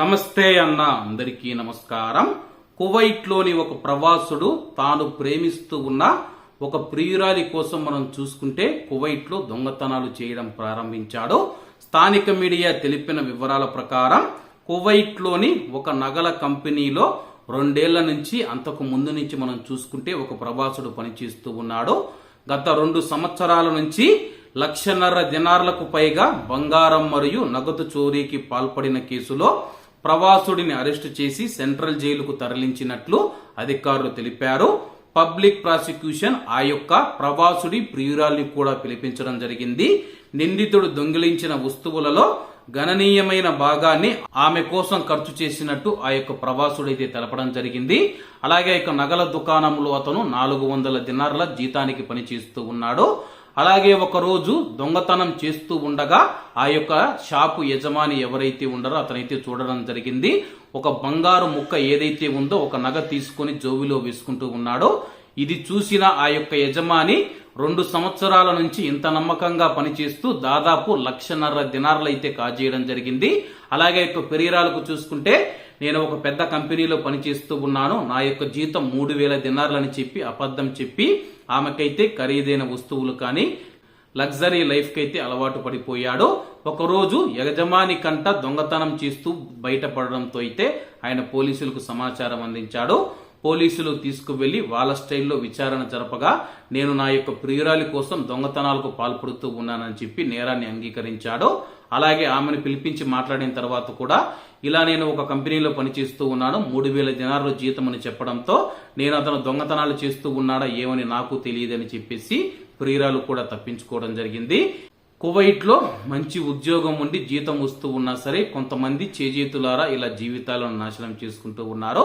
నమస్తే అన్న అందరికీ నమస్కారం. కువైట్లోని ఒక ప్రవాసుడు తాను ప్రేమిస్తూ ఉన్న ఒక ప్రియురాలి కోసం మనం చూసుకుంటే కువైట్లో దొంగతనాలు చేయడం ప్రారంభించాడు. స్థానిక మీడియా తెలిపిన వివరాల ప్రకారం కువైట్లోని ఒక నగల కంపెనీలో రెండేళ్ళ నుంచి అంతకు ముందు నుంచి మనం చూసుకుంటే ఒక ప్రవాసుడు పనిచేస్తూ ఉన్నాడు. గత రెండు సంవత్సరాల నుంచి లక్షన్నర దినార్లకు పైగా బంగారం మరియు నగదు చోరీకి పాల్పడిన కేసులో ప్రవాసుడిని అరెస్టు చేసి సెంట్రల్ జైలుకు తరలించినట్లు అధికారులు తెలిపారు. పబ్లిక్ ప్రాసిక్యూషన్ ఆ యొక్క ప్రవాసుడి ప్రియురాల్ని కూడా పిలిపించడం జరిగింది. నిందితుడు దొంగిలించిన వస్తువులలో గణనీయమైన భాగాన్ని ఆమె కోసం ఖర్చు చేసినట్టు ఆ యొక్క ప్రవాసుడైతే తెలపడం జరిగింది. అలాగే ఆ యొక్క నగల దుకాణంలో అతను నాలుగు వందల దినార్ల జీతానికి పనిచేస్తూ ఉన్నాడు. అలాగే ఒకరోజు దొంగతనం చేస్తూ ఉండగా ఆ యొక్క షాపు యజమాని ఎవరైతే ఉండారో అతనైతే చూడడం జరిగింది. ఒక బంగారు ముక్క ఏదైతే ఉందో ఒక నగ తీసుకొని జోబిలో వేసుకుంటూ ఉన్నాడో. ఇది చూసిన ఆ యొక్క యజమాని రెండు సంవత్సరాల నుంచి ఇంత నమ్మకంగా పనిచేస్తూ దాదాపు లక్షన్నర దినార్లు అయితే కాజేయడం జరిగింది. అలాగే యొక్క పెరీరాలకు చూసుకుంటే నేను ఒక పెద్ద కంపెనీలో పనిచేస్తూ ఉన్నాను. నా యొక్క జీతం మూడు వేల దినార్లని చెప్పి అబద్ధం చెప్పి ఆమెకైతే ఖరీదైన వస్తువులు కానీ లగ్జరీ లైఫ్కైతే అయితే అలవాటు పడిపోయాడు. ఒకరోజు యజమాని కంట దొంగతనం చేస్తూ బయటపడడంతో అయితే ఆయన పోలీసులకు సమాచారం అందించాడు. పోలీసులు తీసుకువెళ్ళి వాళ్ళ స్టైల్లో విచారణ జరపగా నేను నా యొక్క ప్రియురాలి కోసం దొంగతనాలకు పాల్పడుతూ ఉన్నానని చెప్పి నేరాన్ని అంగీకరించాడు. అలాగే ఆమెను పిలిపించి మాట్లాడిన తర్వాత కూడా ఇలా నేను ఒక కంపెనీలో పనిచేస్తూ ఉన్నాను. మూడు వేల దినారులు జీతం అని చెప్పడంతో నేను అతను దొంగతనాలు చేస్తూ ఉన్నాడా ఏమని నాకు తెలియదని చెప్పేసి ప్రియురాలు కూడా తప్పించుకోవడం జరిగింది. కువైట్లో మంచి ఉద్యోగం ఉండి జీతం వస్తూ ఉన్నా సరే కొంతమంది చేజేతులారా ఇలా జీవితాలను నాశనం చేసుకుంటూ ఉన్నారు.